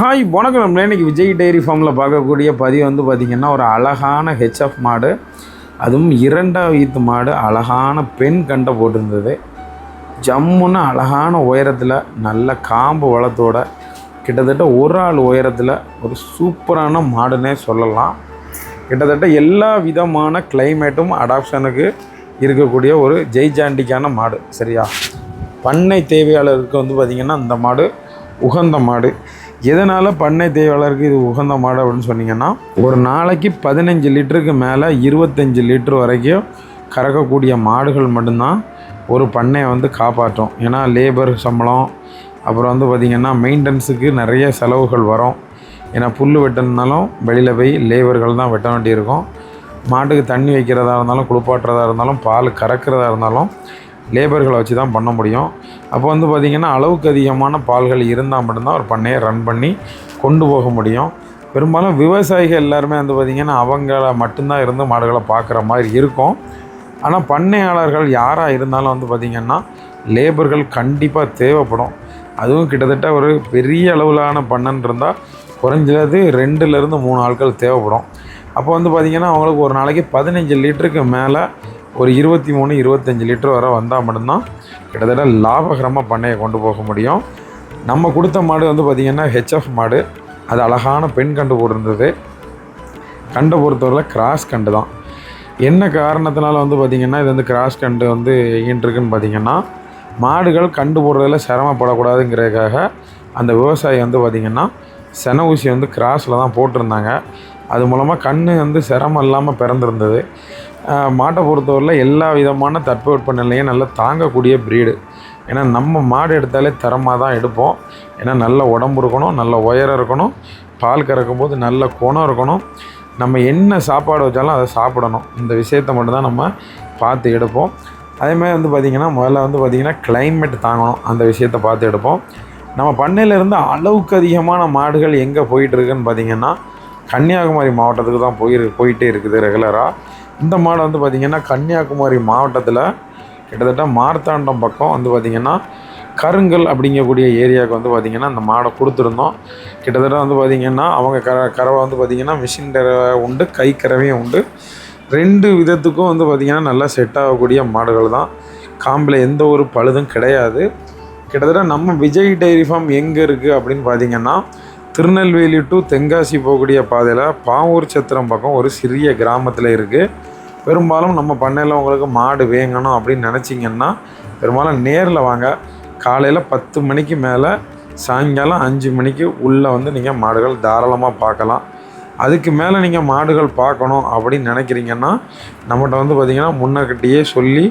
Hi வணக்கம். நம்மளே இன்னைக்கு விஜய் டைரி ஃபார்மில் பார்க்கக்கூடிய பதிவு வந்து பார்த்திங்கன்னா ஒரு அழகான ஹெச்எஃப் மாடு அதுவும் இரண்டாவது வீத்து மாடு அழகான பெண் கண்டை போட்டிருந்தது. ஜம்முன்னு அழகான உயரத்தில் நல்ல காம்பு வளத்தோட கிட்டத்தட்ட ஒரு ஆள் உயரத்தில் ஒரு சூப்பரான மாடுன்னே சொல்லலாம். கிட்டத்தட்ட எல்லா விதமான கிளைமேட்டும் அடாப்ஷனுக்கு இருக்கக்கூடிய ஒரு ஜெய்ஜாண்டிக்கான மாடு சரியா? பண்ணை தேவையாளருக்கு வந்து பார்த்திங்கன்னா இந்த மாடு உகந்த மாடு. எதனால் பண்ணை தேவையாளருக்கு இது உகந்த மாடு அப்படின்னு சொன்னீங்கன்னா ஒரு நாளைக்கு பதினஞ்சு லிட்டருக்கு மேலே இருபத்தஞ்சி லிட்டர் வரைக்கும் கறக்கக்கூடிய மாடுகள் மட்டும்தான் ஒரு பண்ணையை வந்து காப்பாற்றும். ஏன்னா லேபர் சம்பளம் அப்புறம் வந்து பார்த்திங்கன்னா மெயின்டெனன்ஸுக்கு நிறைய செலவுகள் வரும். ஏன்னா புல் வெட்டணுனாலும் வெளியில் போய் லேபர்கள் தான் வெட்ட வேண்டியிருக்கும். மாட்டுக்கு தண்ணி வைக்கிறதா இருந்தாலும் குளிப்பாட்டுறதா இருந்தாலும் பால் கறக்கிறதா இருந்தாலும் லேபர்களை வச்சு தான் பண்ண முடியும். அப்போ வந்து பார்த்திங்கன்னா அளவுக்கு அதிகமான பால்கள் இருந்தால் மட்டும்தான் ஒரு பண்ணையை ரன் பண்ணி கொண்டு போக முடியும். பெரும்பாலும் விவசாயிகள் எல்லாருமே வந்து பார்த்திங்கன்னா அவங்கள மட்டும்தான் இருந்து மாடுகளை பார்க்குற மாதிரி இருக்கும். ஆனால் பண்ணையாளர்கள் யாராக இருந்தாலும் வந்து பார்த்திங்கன்னா லேபர்கள் கண்டிப்பாக தேவைப்படும். அதுவும் கிட்டத்தட்ட ஒரு பெரிய அளவிலான பண்ணன் இருந்தால் குறைஞ்சது ரெண்டுலேருந்து மூணு ஆட்கள் தேவைப்படும். அப்போ வந்து பார்த்திங்கன்னா அவங்களுக்கு ஒரு நாளைக்கு பதினஞ்சு லிட்டருக்கு மேலே ஒரு இருபத்தி மூணு இருபத்தஞ்சி லிட்டர் வரை வந்தால் மட்டும்தான் கிட்டத்தட்ட லாபகரமாக பண்ணையை கொண்டு போக முடியும். நம்ம கொடுத்த மாடு வந்து பார்த்திங்கன்னா ஹெச்எஃப் மாடு. அது அழகான பெண் கண்டு போட்டிருந்தது. கண்டை பொறுத்தவரையில் கிராஸ் கண்டு தான். என்ன காரணத்தினால வந்து பார்த்திங்கன்னா இது வந்து கிராஸ் கண்டு வந்து இருக்குன்னு பார்த்திங்கன்னா மாடுகள் கண்டு போடுறதில் சிரமப்படக்கூடாதுங்கிறதுக்காக அந்த விவசாயி வந்து பார்த்திங்கன்னா சென ஊசி வந்து கிராஸில் தான் போட்டிருந்தாங்க. அது மூலமாக கண் வந்து சிரமம் இல்லாமல் பிறந்திருந்தது. மாட்டை பொறுத்தவரையில் எல்லா விதமான தட்பவெட்ப நிலையும் நல்லா தாங்கக்கூடிய ப்ரீடு ஏன்னா நம்ம மாடு எடுத்தாலே தரமாக தான் எடுப்போம். ஏன்னா நல்ல உடம்பு இருக்கணும் நல்ல உயரம் இருக்கணும் பால் கறக்கும் போது நல்ல குணம் இருக்கணும். நம்ம என்ன சாப்பாடு வச்சாலும் அதை சாப்பிடணும். இந்த விஷயத்தை மட்டும்தான் நம்ம பார்த்து எடுப்போம். அதேமாதிரி வந்து பார்த்திங்கன்னா முதல்ல வந்து பார்த்திங்கன்னா கிளைமேட் தாங்கணும். அந்த விஷயத்தை பார்த்து எடுப்போம். நம்ம பண்ணையிலேருந்து அளவுக்கு அதிகமான மாடுகள் எங்கே போயிட்டுருக்குன்னு பார்த்திங்கன்னா கன்னியாகுமரி மாவட்டத்துக்கு தான் போயிரு போயிட்டே இருக்குது ரெகுலராக இந்த மாடு வந்து பார்த்திங்கன்னா கன்னியாகுமரி மாவட்டத்தில் கிட்டத்தட்ட மார்த்தாண்டம் பக்கம் வந்து பார்த்திங்கன்னா கருங்கல் அப்படிங்கக்கூடிய ஏரியாவுக்கு வந்து பார்த்திங்கன்னா அந்த மாடை கொடுத்துருந்தோம். கிட்டத்தட்ட வந்து பார்த்திங்கன்னா அவங்க கர கறவை வந்து பார்த்திங்கன்னா மிஷின் கறவை உண்டு கை கறவையும் உண்டு. ரெண்டு விதத்துக்கும் வந்து பார்த்திங்கன்னா நல்லா செட் ஆகக்கூடிய மாடுகள் தான். காம்பில் எந்த ஒரு பழுதும் கிடையாது. கிட்டத்தட்ட நம்ம விஜய் டைரி ஃபார்ம் எங்கே இருக்குது அப்படின்னு பார்த்தீங்கன்னா திருநெல்வேலி டு தென்காசி போகக்கூடிய பாதையில் பாவூர் சத்திரம் பக்கம் ஒரு சிறிய கிராமத்தில் இருக்குது பெரும்பாலும் நம்ம பண்ணையில் உங்களுக்கு மாடு வேங்கணும் அப்படின்னு நினச்சிங்கன்னா பெரும்பாலும் நேரில் வாங்க. காலையில் பத்து மணிக்கு மேலே சாயங்காலம் அஞ்சு மணிக்கு உள்ளே வந்து நீங்கள் மாடுகள் தாராளமாக பார்க்கலாம். அதுக்கு மேலே நீங்கள் மாடுகள் பார்க்கணும் அப்படின்னு நினைக்கிறீங்கன்னா நம்மகிட்ட வந்து பார்த்திங்கன்னா முன்னக்கிட்டேயே சொல்லி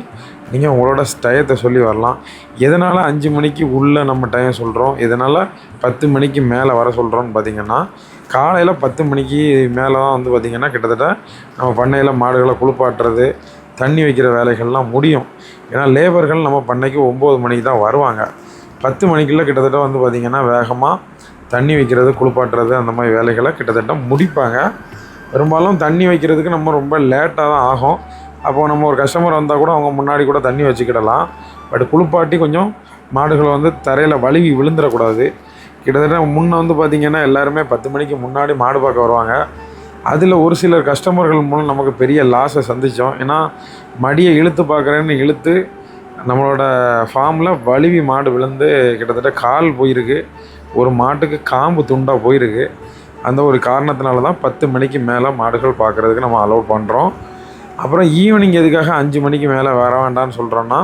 நீங்கள் உங்களோட டயத்தை சொல்லி வரலாம். எதனால் அஞ்சு மணிக்கு உள்ளே நம்ம டைம் சொல்கிறோம் எதனால் பத்து மணிக்கு மேலே வர சொல்கிறோம்னு பார்த்தீங்கன்னா காலையில் பத்து மணிக்கு மேலே தான் வந்து பார்த்திங்கன்னா கிட்டத்தட்ட நம்ம பண்ணையில் மாடுகளை குளிப்பாட்டுறது தண்ணி வைக்கிற வேலைகள்லாம் முடியும். ஏன்னா லேபர்கள் நம்ம பண்ணைக்கு ஒம்பது மணிக்கு தான் வருவாங்க. பத்து மணிக்குள்ளே கிட்டத்தட்ட வந்து பார்த்திங்கன்னா வேகமாக தண்ணி வைக்கிறது குளிப்பாட்டுறது அந்த மாதிரி வேலைகளை கிட்டத்தட்ட முடிப்பாங்க. பெரும்பாலும் தண்ணி வைக்கிறதுக்கு நம்ம ரொம்ப லேட்டாக தான் ஆகும். அப்போது நம்ம ஒரு கஸ்டமர் வந்தால் கூட அவங்க முன்னாடி கூட தண்ணி வச்சுக்கிடலாம். பட் குளிப்பாட்டி கொஞ்சம் மாடுகளை வந்து தரையில் வழுவி விழுந்துடக்கூடாது. கிட்டத்தட்ட முன்னே வந்து பார்த்திங்கன்னா எல்லாருமே பத்து மணிக்கு முன்னாடி மாடு பார்க்க வருவாங்க. அதில் ஒரு சிலர் கஸ்டமர்கள் மூலம் நமக்கு பெரிய லாஸை சந்தித்தோம் ஏன்னா மடியை இழுத்து பார்க்குறேன்னு இழுத்து நம்மளோட ஃபார்மில் வழுவி மாடு விழுந்து கிட்டத்தட்ட கால் போயிருக்கு. ஒரு மாட்டுக்கு காம்பு துண்டாக போயிருக்கு. அந்த ஒரு காரணத்தினால தான் பத்து மணிக்கு மேலே மாடுகள் பார்க்குறதுக்கு நம்ம அலோவ் பண்ணுறோம் அப்புறம் ஈவினிங் எதுக்காக அஞ்சு மணிக்கு மேலே வர வேண்டாம்னு சொல்கிறோன்னா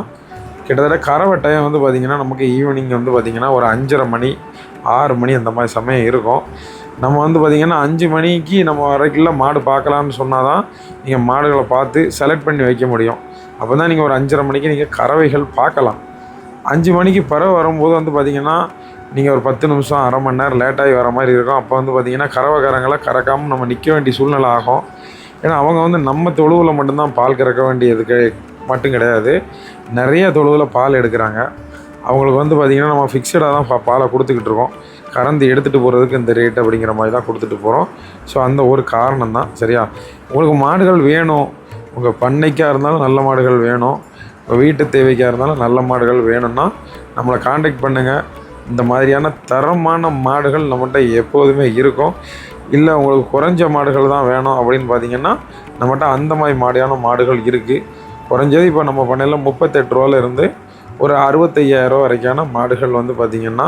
கிட்டத்தட்ட கறவை டைம் வந்து பார்த்திங்கன்னா நமக்கு ஈவினிங் வந்து பார்த்திங்கன்னா ஒரு அஞ்சரை மணி ஆறு மணி அந்த மாதிரி சமயம் இருக்கும். நம்ம வந்து பார்த்திங்கன்னா அஞ்சு மணிக்கு நம்ம வரைக்குள்ள மாடு பார்க்கலான்னு சொன்னால் தான் நீங்கள் மாடுகளை பார்த்து செலக்ட் பண்ணி வைக்க முடியும். அப்போ தான் நீங்கள் ஒரு அஞ்சரை மணிக்கு நீங்கள் கறவைகள் பார்க்கலாம். அஞ்சு மணிக்கு பறவை வரும்போது வந்து பார்த்திங்கன்னா நீங்கள் ஒரு பத்து நிமிஷம் அரை மணி நேரம் லேட்டாகி வர மாதிரி இருக்கும். அப்போ வந்து பார்த்திங்கன்னா கறவைக்காரங்களை கறக்காமல் நம்ம நிற்க வேண்டிய சூழ்நிலை ஆகும். ஏன்னா அவங்க வந்து நம்ம தொழுவில் மட்டும்தான் பால் கறக்க வேண்டியதுக்கு மட்டும் கிடையாது. நிறைய தொழுவில் பால் எடுக்கிறாங்க. அவங்களுக்கு வந்து பார்த்திங்கன்னா நம்ம ஃபிக்ஸடாக தான் பா- பாலை கொடுத்துக்கிட்டு இருக்கோம். கறந்து எடுத்துகிட்டு போகிறதுக்கு இந்த ரேட் அப்படிங்கிற மாதிரி தான் கொடுத்துட்டு போகிறோம் ஸோ அந்த ஒரு காரணம் தான். சரியா? உங்களுக்கு மாடுகள் வேணும். உங்கள் பண்ணைக்காக இருந்தாலும் நல்ல மாடுகள் வேணும். உங்கள் வீட்டு தேவைக்காக இருந்தாலும் நல்ல மாடுகள் வேணும்னா நம்மளை காண்டாக்ட் பண்ணுங்கள் இந்த மாதிரியான தரமான மாடுகள் நம்மகிட்ட எப்போதுமே இருக்கும். இல்லை உங்களுக்கு குறைஞ்ச மாடுகள் தான் வேணும் அப்படின்னு பார்த்தீங்கன்னா நம்மகிட்ட அந்த மாதிரி மாடியான மாடுகள் இருக்குது குறைஞ்சது இப்போ நம்ம பண்ணையில் முப்பத்தெட்டு ரூபால இருந்து ஒரு அறுபத்தையாயிரம் வரைக்கான மாடுகள் வந்து பார்த்திங்கன்னா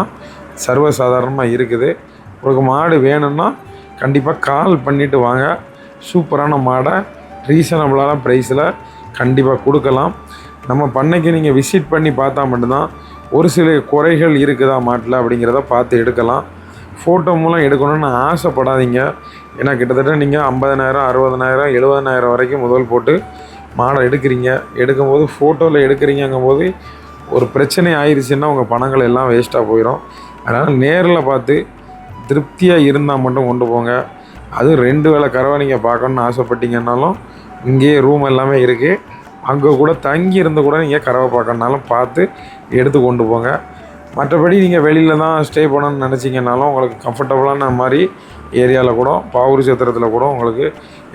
சர்வசாதாரணமாக இருக்குது. உங்களுக்கு மாடு வேணும்னா கண்டிப்பாக கால் பண்ணிவிட்டு வாங்க. சூப்பரான மாடை ரீசனபிளான ப்ரைஸில் கண்டிப்பாக கொடுக்கலாம். நம்ம பண்ணைக்கு நீங்கள் விசிட் பண்ணி பார்த்தா மட்டும்தான் ஒரு சில குறைகள் இருக்குதா மாட்டில் அப்படிங்கிறத பார்த்து எடுக்கலாம். ஃபோட்டோ மூலம் எடுக்கணும்னு ஆசைப்படாதீங்க. ஏன்னா கிட்டத்தட்ட நீங்கள் ஐம்பதனாயிரம் அறுபதனாயிரம் எழுபதனாயிரம் வரைக்கும் முதல் போட்டு மாடை எடுக்கிறீங்க. எடுக்கும்போது ஃபோட்டோவில் எடுக்கிறீங்கங்கும்போது ஒரு பிரச்சனை ஆயிடுச்சுன்னா உங்கள் பணங்கள் எல்லாம் வேஸ்ட்டாக போயிடும் அதனால் நேரில் பார்த்து திருப்தியாக இருந்தால் மட்டும் கொண்டு போங்க. அதுவும் ரெண்டு வேளை கறவை நீங்கள் பார்க்கணுன்னு ஆசைப்பட்டீங்கன்னாலும் இங்கேயே ரூம் எல்லாமே இருக்குது அங்கே கூட தங்கி இருந்து கூட நீங்கள் கறவை பார்க்கணுனாலும் பார்த்து எடுத்து கொண்டு போங்க. மற்றபடி நீங்கள் வெளியில் தான் ஸ்டே பண்ணணும்னு நினச்சிங்கனாலும் உங்களுக்கு கம்ஃபர்டபுளான மாதிரி ஏரியாவில் கூட பாவூர் சத்திரத்தில் கூட உங்களுக்கு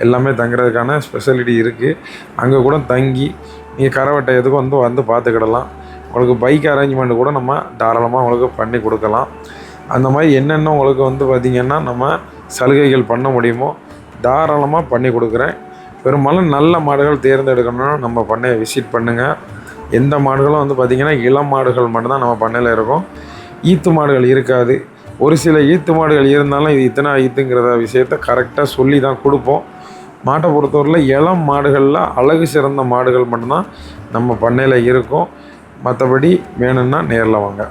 எல்லாமே தங்குறதுக்கான ஸ்பெஷலிட்டி இருக்குது அங்கே கூட தங்கி நீங்கள் கரவட்டை எதுக்கும் வந்து வந்து பார்த்துக்கிடலாம். உங்களுக்கு பைக் அரேஞ்ச்மெண்ட் கூட நம்ம தாராளமாக உங்களுக்கு பண்ணி கொடுக்கலாம். அந்த மாதிரி என்னென்ன உங்களுக்கு வந்து பார்த்திங்கன்னா நம்ம சலுகைகள் பண்ண முடியுமோ தாராளமாக பண்ணி கொடுக்குறேன். பெரும்பாலும் நல்ல மாடுகள் தேர்ந்தெடுக்கணும்னா நம்ம பண்ணையை விசிட் பண்ணுங்கள் எந்த மாடுகளும் வந்து பார்த்திங்கன்னா இளம் மாடுகள் மட்டும்தான் நம்ம பண்ணையில் இருக்கும். ஈத்து மாடுகள் இருக்காது. ஒரு சில ஈத்து மாடுகள் இருந்தாலும் இது இத்தனை ஈத்துங்கிறத விஷயத்த கரெக்டாக சொல்லி தான் கொடுப்போம். மாட்டை பொறுத்தவரையில் இளம் மாடுகளில் அழகு சிறந்த மாடுகள் மட்டும்தான் நம்ம பண்ணையில் இருக்கும். மற்றபடி வேணும்னா நேரில் வாங்க.